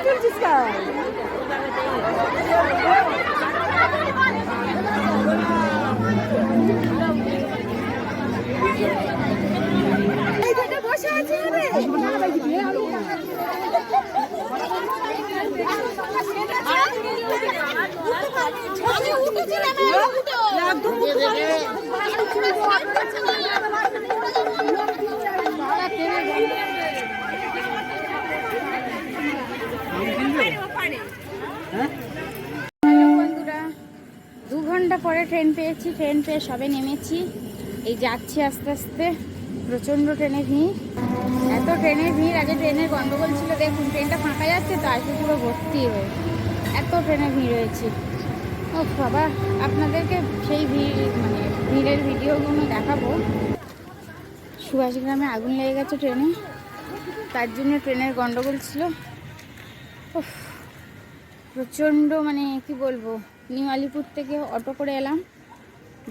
ছবি তুলছিস কেন বসে আছি আমি উঠেছিলাম একদম ঘণ্টা পরে ট্রেন পেয়েছি ট্রেন পেয়ে সবে নেমেছি। এই যাচ্ছি আস্তে আস্তে, প্রচণ্ড ট্রেনের ভিড়। এত ট্রেনের ভিড়, আগে ট্রেনের গন্ডগোল ছিল, দেখুন ট্রেনটা ফাঁকা যাচ্ছে, তো আজকে পুরো ভর্তি হয়ে এত ট্রেনের ভিড় হয়েছে ও বাবা, আপনাদেরকে সেই ভিড় মানে ভিড়ের ভিডিওগুলো দেখাবো। সুভাষগ্রামে আগুন লেগে গেছে ট্রেনে তার জন্য ট্রেনের গন্ডগোল ছিল। প্রচণ্ড মানে কি বলব? নিউ আলিপুর থেকে অটো করে এলাম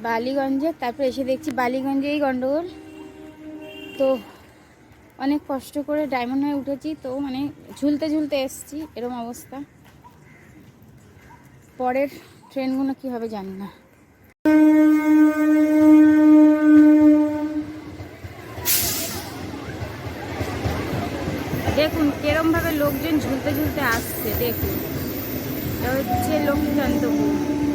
বালিগঞ্জে, তারপরে এসে দেখছি বালিগঞ্জেই গন্ডগোল। তো অনেক কষ্ট করে ডায়মন্ড হয়ে উঠেছি, তো মানে ঝুলতে ঝুলতে এসছি, এরম অবস্থা। পরের ট্রেনগুলো কী হবে জানি না। দেখুন, কিরমভাবে লোকজন ঝুলতে ঝুলতে আসছে, দেখুন। এটা হচ্ছে লক্ষ্মীকান্তপুর